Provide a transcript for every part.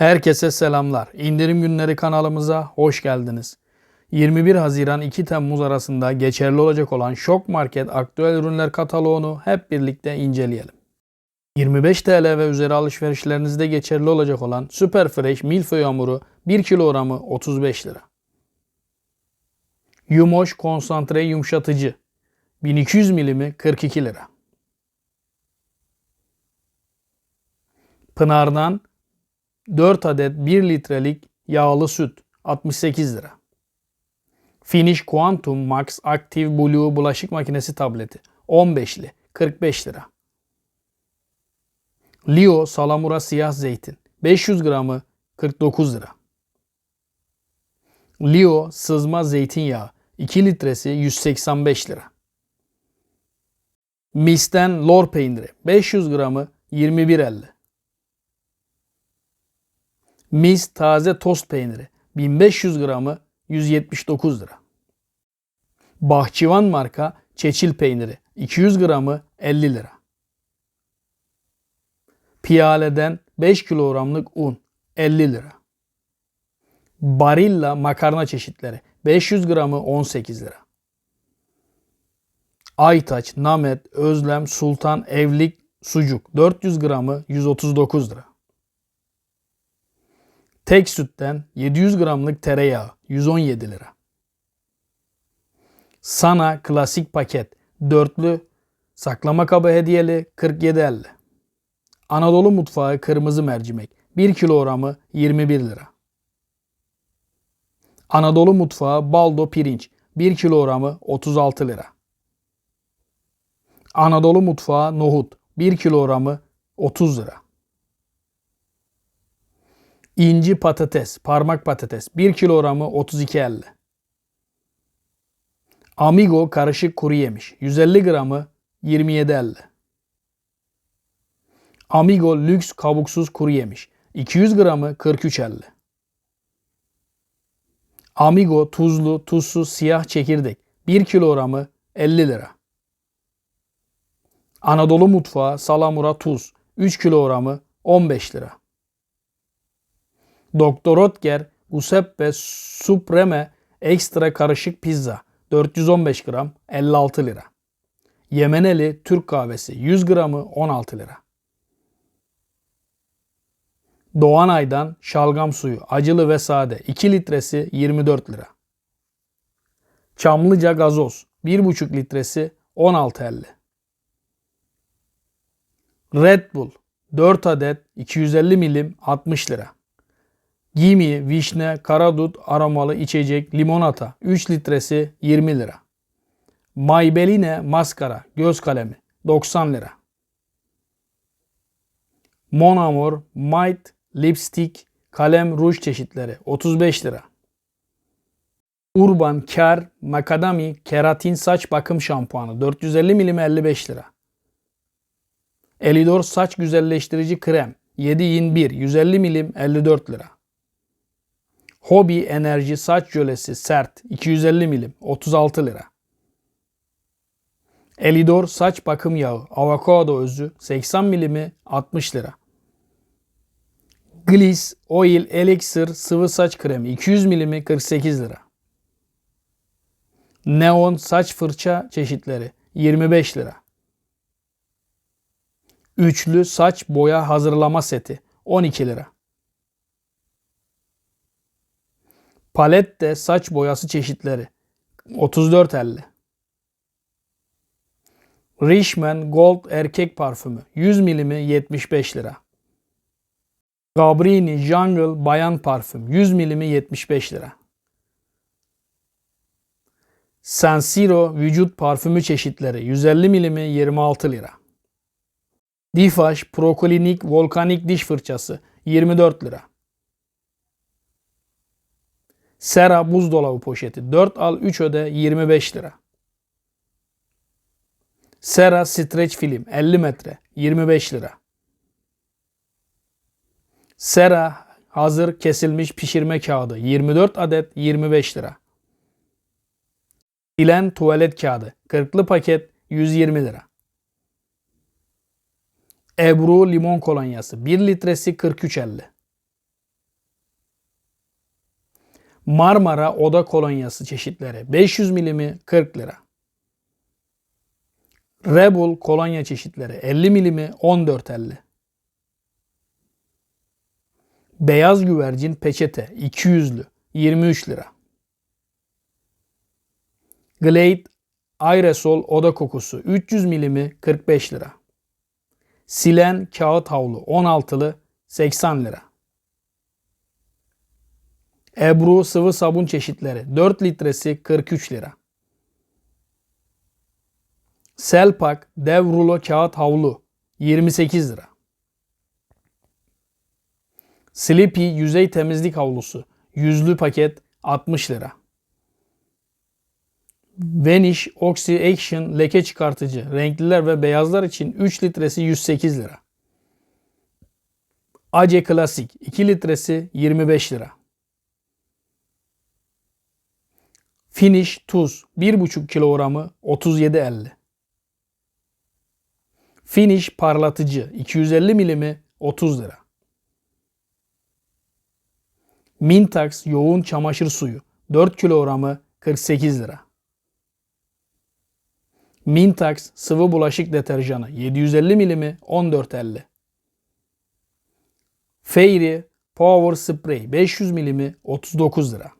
Herkese selamlar. İndirim günleri kanalımıza hoş geldiniz. 21 Haziran 2 Temmuz arasında geçerli olacak olan Şok Market aktüel ürünler kataloğunu hep birlikte inceleyelim. 25 TL ve üzeri alışverişlerinizde geçerli olacak olan Super Fresh milföy hamuru 1 kilogramı 35 lira. Yumoş konsantre yumuşatıcı 1200 milimi 42 lira. Pınar'dan 4 adet 1 litrelik yağlı süt 68 lira. Finish Quantum Max Active Blue bulaşık makinesi tableti 15'li 45 lira. Leo Salamura siyah zeytin 500 gramı 49 lira. Leo sızma zeytinyağı 2 litresi 185 lira. Misten lor peyniri 500 gramı 21.50. Mis taze tost peyniri 1500 gramı 179 lira. Bahçıvan marka çeçil peyniri 200 gramı 50 lira. Piyaleden 5 kilogramlık un 50 lira. Barilla makarna çeşitleri 500 gramı 18 lira. Aytaç, Namet, Özlem, Sultan, Evlik, Sucuk 400 gramı 139 lira. Tek sütten 700 gramlık tereyağı 117 lira. Sana klasik paket dörtlü saklama kabı hediyeli 47.50. Anadolu mutfağı kırmızı mercimek 1 kilogramı 21 lira. Anadolu mutfağı baldo pirinç 1 kilogramı 36 lira. Anadolu mutfağı nohut 1 kilogramı 30 lira. İnci patates, parmak patates 1 kilogramı 32.50. Amigo karışık kuru yemiş 150 gramı 27.50. Amigo lüks kabuksuz kuru yemiş 200 gramı 43.50. Amigo tuzlu tuzsuz siyah çekirdek 1 kilogramı 50 lira. Anadolu mutfağı salamura tuz 3 kilogramı 15 lira. Doktor Oetker Giuseppe Supreme ekstra karışık pizza 415 gram 56 lira. Yemeneli Türk kahvesi 100 gramı 16 lira. Doğanay'dan şalgam suyu acılı ve sade 2 litresi 24 lira. Çamlıca gazoz 1,5 litresi 16.50. Red Bull 4 adet 250 milim 60 lira. Gimi, vişne, karadut aromalı içecek limonata 3 litresi 20 lira. Maybelline maskara göz kalemi 90 lira. Mon Amour Might lipstick kalem ruj çeşitleri 35 lira. Urban Care Macadami keratin saç bakım şampuanı 450 milim 55 lira. Elidor saç güzelleştirici krem 7 in 1 150 milim 54 lira. Hobi Enerji saç jölesi sert 250 milim 36 lira. Elidor saç bakım yağı avokado özü 80 milimi 60 lira. Gliss Oil Elixir sıvı saç kremi 200 milimi 48 lira. Neon saç fırça çeşitleri 25 lira. Üçlü saç boya hazırlama seti 12 lira. Palette saç boyası çeşitleri 34.50. Richman Gold erkek parfümü 100 milimi 75 lira. Gabrini Jungle bayan parfüm 100 milimi 75 lira. Sensiro vücut parfümü çeşitleri 150 milimi 26 lira. Difaş Prokolinik Volkanik diş fırçası 24 lira. Sera buzdolabı poşeti 4 al 3 öde 25 lira. Sera streç film 50 metre 25 lira. Sera hazır kesilmiş pişirme kağıdı 24 adet 25 lira. Silen tuvalet kağıdı 40'lı paket 120 lira. Ebru limon kolonyası 1 litresi 43.50. Marmara oda kolonyası çeşitleri 500 milimi 40 lira. Rebel kolonya çeşitleri 50 milimi 14.50. Beyaz güvercin peçete 200'lü 23 lira. Glade aerosol oda kokusu 300 milimi 45 lira. Silen kağıt havlu 16'lı 80 lira. Ebru sıvı sabun çeşitleri 4 litresi 43 lira. Selpak dev rulo kağıt havlu 28 lira. Sleepy yüzey temizlik havlusu yüzlü paket 60 lira. Vanish Oxy Action leke çıkartıcı renkliler ve beyazlar için 3 litresi 108 lira. Ace Klasik 2 litresi 25 lira. Finish tuz 1,5 kilogramı 37.50. Finish parlatıcı 250 milimi 30 lira. Mintax yoğun çamaşır suyu 4 kilogramı 48 lira. Mintax sıvı bulaşık deterjanı 750 milimi 14.50. Fairy Power Spray 500 milimi 39 lira.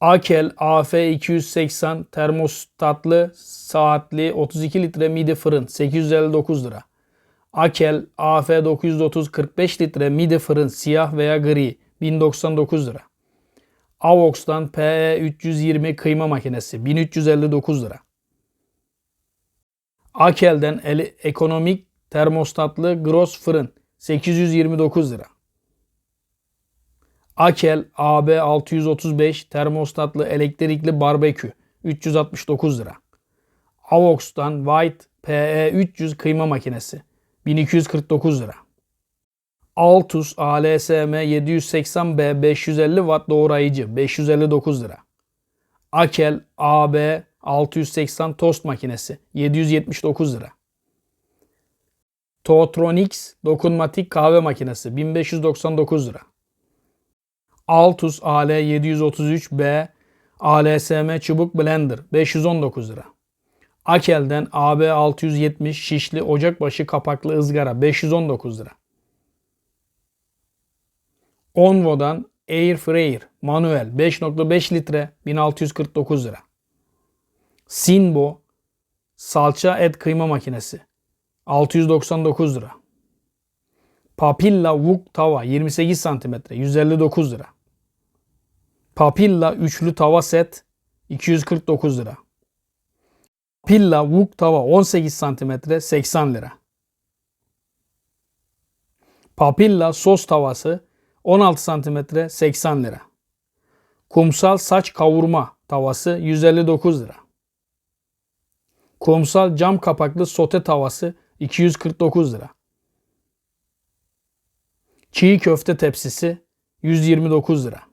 Akel AF280 termostatlı saatli 32 litre midi fırın 859 lira. Akel AF930 45 litre midi fırın siyah veya gri 1099 lira. Avox'tan PE320 kıyma makinesi 1359 lira. Akel'den el ekonomik termostatlı Gross fırın 829 lira. Akel AB635 termostatlı elektrikli barbekü 369 lira. Avox'tan White PE300 kıyma makinesi 1249 lira. Altus ALSM 780B 550 Watt doğrayıcı 559 lira. Akel AB 680 tost makinesi 779 lira. Totronics dokunmatik kahve makinesi 1599 lira. Altus AL733B ALSM çubuk blender 519 lira. Akel'den AB670 şişli ocakbaşı kapaklı ızgara 519 lira. Onvo'dan Air Fryer manuel 5.5 litre 1649 lira. Sinbo salça et kıyma makinesi 699 lira. Papilla Wok tava 28 cm 159 lira. Papilla üçlü tava set 249 lira. Papilla Wok tava 18 cm 80 lira. Papilla sos tavası 16 cm 80 lira. Kumsal saç kavurma tavası 159 lira. Kumsal cam kapaklı sote tavası 249 lira. Çiğ köfte tepsisi 129 lira.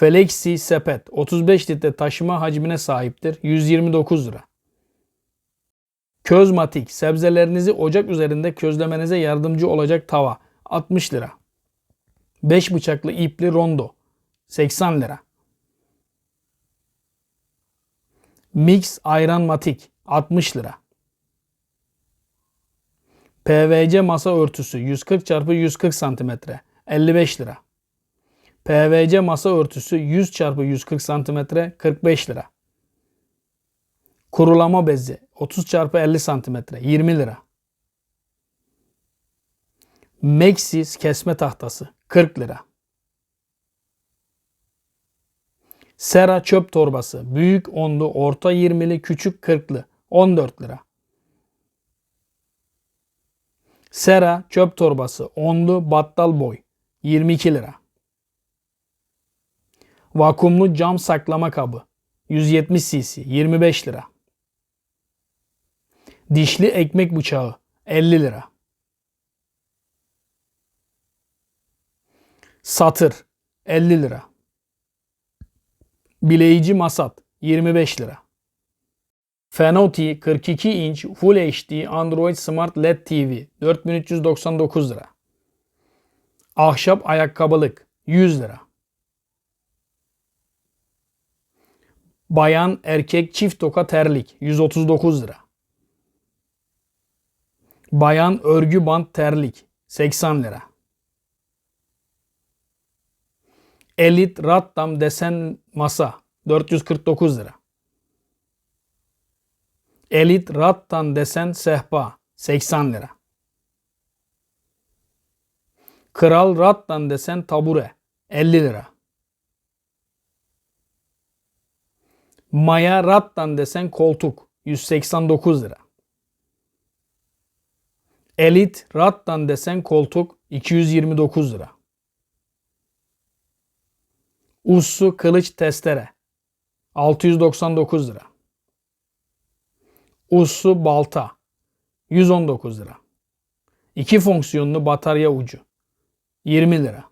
Felexi sepet 35 litre taşıma hacmine sahiptir. 129 lira. Közmatik sebzelerinizi ocak üzerinde közlemenize yardımcı olacak tava 60 lira. 5 bıçaklı ipli rondo 80 lira. Mix ayran matik 60 lira. PVC masa örtüsü 140 x 140 cm 55 lira. PVC masa örtüsü 100 x 140 cm 45 lira. Kurulama bezi 30 x 50 cm 20 lira. Maxis kesme tahtası 40 lira. Sera çöp torbası büyük onlu, orta 20'li, küçük 40'lı 14 lira. Sera çöp torbası onlu battal boy 22 lira. Vakumlu cam saklama kabı 170 cc 25 lira. Dişli ekmek bıçağı 50 lira. Satır 50 lira. Bileyici masat 25 lira. Fenoti 42 inç Full HD Android Smart LED TV 4399 lira. Ahşap ayakkabılık 100 lira. Bayan erkek çift toka terlik 139 lira. Bayan örgü bant terlik 80 lira. Elit Rattam desen masa 449 lira. Elit Rattan desen sehpa 80 lira. Kral Rattan desen tabure 50 lira. Maya Rattan desen koltuk 189 lira. Elit Rattan desen koltuk 229 lira. Ussu kılıç testere 699 lira. Ussu balta 119 lira. İki fonksiyonlu batarya ucu 20 lira.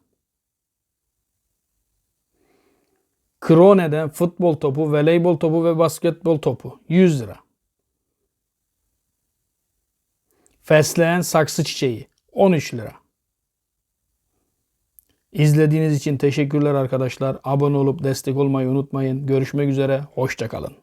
Krone'den futbol topu, voleybol topu ve basketbol topu 100 lira. Fesleğen saksı çiçeği 13 lira. İzlediğiniz için teşekkürler arkadaşlar. Abone olup destek olmayı unutmayın. Görüşmek üzere. Hoşçakalın.